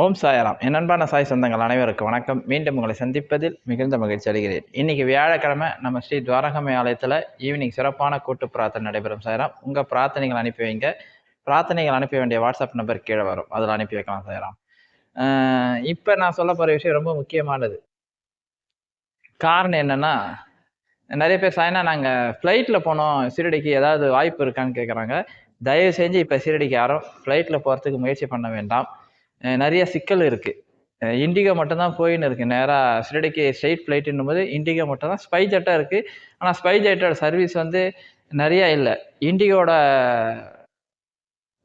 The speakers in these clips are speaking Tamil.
ஓம் சாயராம். என் அன்பான சாய் சொந்தங்கள் அனைவருக்கும் வணக்கம். மீண்டும் உங்களை சந்திப்பதில் மிகுந்த மகிழ்ச்சி அடைகிறேன். இன்றைக்கி வியாழக்கிழமை நம்ம ஸ்ரீ துவாரகமை ஆலயத்தில் ஈவினிங் சிறப்பான கூட்டு பிரார்த்தனை நடைபெறும் சாயராம். உங்கள் பிரார்த்தனைகள் அனுப்பி வைங்க. பிரார்த்தனைகள் அனுப்ப வேண்டிய வாட்ஸ்அப் நம்பர் கீழே வரும். அதில் அனுப்பி வைக்கலாம் சாயராம். இப்போ நான் சொல்ல போகிற விஷயம் ரொம்ப முக்கியமானது. காரணம் என்னென்னா நிறைய பேர் சாயனா நாங்கள் ஃப்ளைட்டில் போனோம். சீரடிக்கு ஏதாவது வாய்ப்பு இருக்கான்னு கேட்குறாங்க தயவு செஞ்சு இப்போ சீரடிக்கு யாரும் ஃப்ளைட்டில் போகிறதுக்கு முயற்சி பண்ண வேண்டாம். நிறைய சிக்கல் இருக்குது இண்டிகோ மட்டும்தான் போயின்னு இருக்குது நேராக சிரடிக்கு ஸ்ட்ரெயிட் ஃப்ளைட்டுன்னும் போது இண்டிகோ மட்டும்தான் ஸ்பை ஜெட்டாக இருக்குது ஆனால் ஸ்பை ஜெட்டோட சர்வீஸ் வந்து நிறையா இல்லை. இண்டிகோட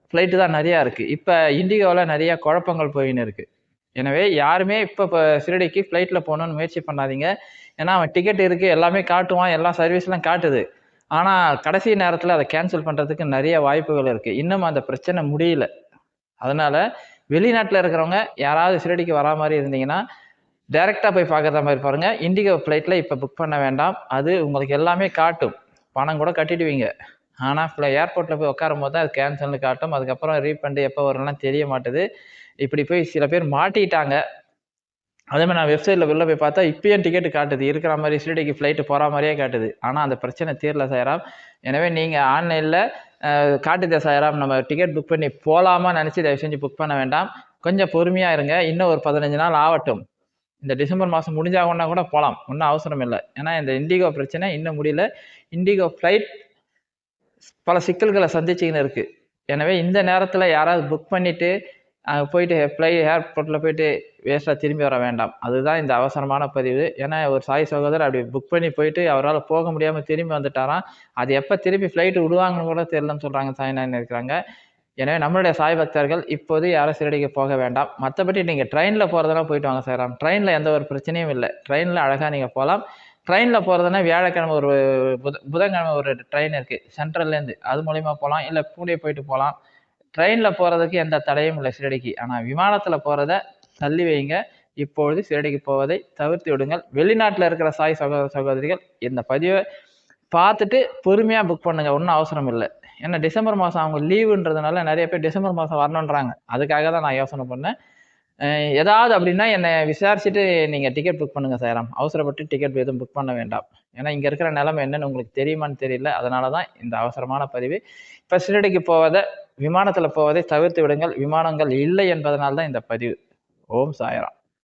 ஃப்ளைட்டு தான் நிறையா இருக்குது இப்போ இண்டிகோவில் நிறையா குழப்பங்கள் போயின்னு இருக்குது எனவே யாருமே இப்போ இப்போ சிரடிக்கு ஃப்ளைட்டில் போகணுன்னு முயற்சி பண்ணாதீங்க. ஏன்னா அவன் டிக்கெட் இருக்குது எல்லாமே காட்டுவான் எல்லா சர்வீஸ்லாம் காட்டுது. ஆனால் கடைசி நேரத்தில் அதை கேன்சல் பண்ணுறதுக்கு நிறைய வாய்ப்புகள் இருக்குது இன்னும் அந்த பிரச்சனை முடியல. அதனால் வெளிநாட்டில் இருக்கிறவங்க யாராவது ஷிரடிக்கு வரா மாதிரி இருந்தீங்கன்னா டேரெக்டாக போய் பார்க்குற மாதிரி பாருங்கள் இண்டிகோ ஃப்ளைட்டில் இப்போ புக் பண்ண வேண்டாம். அது உங்களுக்கு எல்லாமே காட்டும். பணம் கூட கட்டிடுவீங்க. ஆனால் ஃப்ளை ஏர்போர்ட்டில் போய் உட்காரும் போது தான் அது கேன்சல்னு காட்டும். அதுக்கப்புறம் ரீஃபண்டு எப்போ வரலாம் தெரிய மாட்டுது. இப்படி போய் சில பேர் மாட்டிட்டாங்க. அதே மாதிரி நான் வெப்சைட்டில் வெளில போய் பார்த்தா இப்பயும் டிக்கெட் காட்டுது. இருக்கிற மாதிரி ஷிரடிக்கு ஃப்ளைட்டு போகிற மாதிரியே காட்டுது. ஆனால் அந்த பிரச்சனை தீரல சேராம் எனவே நீங்கள் ஆன்லைனில் காட்டு சாயராம் நம்ம டிக்கெட் புக் பண்ணி போகலாமா நினச்சி தயவு செஞ்சு புக் பண்ண வேண்டாம். கொஞ்சம் பொறுமையாக இருங்க. இன்னும் ஒரு பதினஞ்சு நாள் ஆகட்டும். இந்த டிசம்பர் மாதம் முடிஞ்சாகனா கூட போகலாம் ஒன்றும் அவசரம் இல்லை. ஏன்னா இந்த இண்டிகோ பிரச்சனை இன்னும் முடியல. இண்டிகோ ஃப்ளைட் பல சிக்கல்களை சந்திச்சுக்கின்னு இருக்குது எனவே இந்த நேரத்தில் யாராவது புக் பண்ணிவிட்டு அங்கே போயிட்டு ஃப்ளை ஏர்போர்ட்டில் போயிட்டு வேஸ்ட்டாக திரும்பி வர வேண்டாம். அதுதான் இந்த அவசரமான பதிவு. ஏன்னா ஒரு சாய் சகோதரர் அப்படி புக் பண்ணி போயிட்டு அவரால் போக முடியாமல் திரும்பி வந்துட்டாராம் அது எப்போ திருப்பி ஃப்ளைட்டு விடுவாங்கன்னு கூட தெரியலன்னு சொல்கிறாங்க சாய்னான்னு இருக்கிறாங்க. எனவே நம்மளுடைய சாய் பக்தர்கள் இப்போது யாரும் சிறடிக்கு போக வேண்டாம். மற்றபடி நீங்கள் ட்ரெயினில் போகிறதுனா போயிட்டு வாங்க சார் ட்ரெயினில் எந்த ஒரு பிரச்சனையும் இல்லை. ட்ரெயினில் அழகாக நீங்கள் போகலாம். ட்ரெயினில் போகிறதுனா வியாழக்கிழமை ஒரு புத புதன்கிழமை ஒரு ட்ரெயின் இருக்குது சென்ட்ரல்லேருந்து அது மூலிமா போகலாம். இல்லை பூனே போயிட்டு போகலாம். ட்ரெயினில் போகிறதுக்கு எந்த தடையும் இல்லை சிறடிக்கு. ஆனால் விமானத்தில் போகிறத தள்ளி வைங்க. இப்பொழுது சிறடிக்கு போவதை தவிர்த்து விடுங்கள். வெளிநாட்டில் இருக்கிற சாய் சகோதர சகோதரிகள் இந்த பதிவை பார்த்துட்டு பொறுமையாக புக் பண்ணுங்கள் ஒன்றும் அவசரம் இல்லை. ஏன்னா டிசம்பர் மாதம் அவங்க லீவுன்றதுனால நிறைய பேர் டிசம்பர் மாதம் வரணுன்றாங்க அதுக்காக தான் நான் யோசனை பண்ணேன். ஏதாவது அப்படின்னா என்னை விசாரிச்சுட்டு நீங்கள் டிக்கெட் புக் பண்ணுங்கள் சேரம் அவசரப்பட்டு டிக்கெட் எதுவும் புக் பண்ண வேண்டாம். ஏன்னா இங்கே இருக்கிற நிலைமை என்னன்னு உங்களுக்கு தெரியுமான்னு தெரியல. அதனால தான் இந்த அவசரமான பதிவு. இப்போ சிறடிக்கு போவதை விமானத்தில் போவதை தவிர்த்து விடுங்கள். விமானங்கள் இல்லை என்பதனால்தான் இந்த பதிவு. ஓம் சாயராம்.